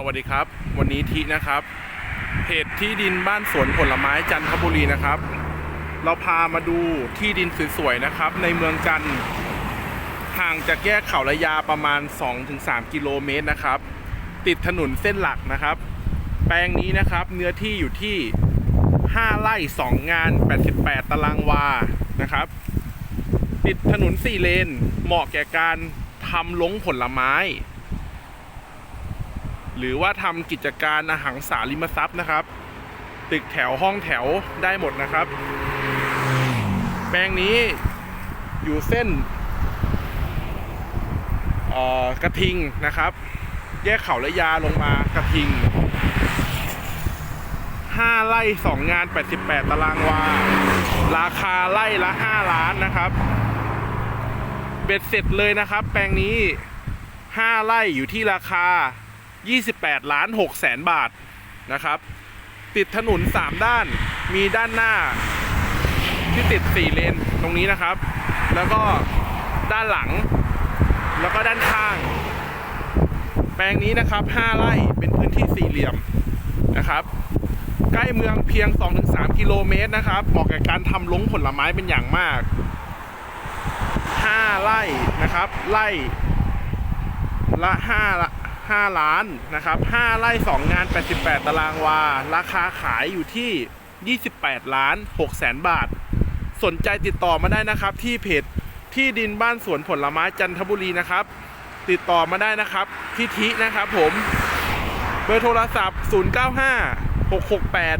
สวัสดีครับ วันนี้ทีนะครับเพจที่ดินบ้านสวนผลไม้จันทบุรีนะครับ เราพามาดูที่ดินสวยๆนะครับ ในเมืองจันทร์ห่างจากแยกเขาระยาประมาณ 2-3 กิโลเมตรนะครับ ติดถนนเส้นหลักนะครับ แปลงนี้นะครับเนื้อที่อยู่ที่ 5 ไร่ 2 งาน 88 ตารางวานะครับ ติดถนน 4 เลน เหมาะแก่การทำลงผลไม้ หรือว่าทำกิจการอาหารสาริมทรัพย์นะครับ ตึกแถวห้องแถวได้หมดนะครับ แปลงนี้อยู่เส้นกระทิงนะครับ แยกเขาและยาลงมากระทิง 5 ไร่ 2 งาน 88 ตารางวา ราคาไร่ละ 5 ล้านนะครับเบ็ดเสร็จเลยนะครับ แปลงนี้ 5 ไร่อยู่ที่ราคา 28 ล้าน6แสนบาทนะครับ ติดถนน 3 ด้าน มีด้านหน้าที่ติด 4 เลนตรงนี้นะครับ แล้วก็ด้านหลัง แล้วก็ด้านข้าง แปลงนี้นะครับ 5 ไร่เป็นพื้นที่สี่เหลี่ยมนะครับ ใกล้เมืองเพียง 2-3 กิโลเมตรนะครับเหมาะกับการทำลงผลไม้เป็นอย่างมาก 5 ไร่นะครับ ไร่ละ5ละ 5 ล้านนะครับ5ไร่2งาน 88 ตารางวา ราคาขายอยู่ที่ 28 ล้าน6แสนบาท สนใจติดต่อมาได้นะครับ ที่เพจที่ดินบ้านสวนผลไม้จันทบุรีนะครับ ติดต่อมาได้นะครับที่ทินะครับผมเบอร์โทรศัพท์ 095 668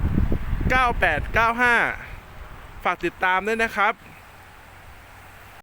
9895 ฝากติดตามด้วยนะครับ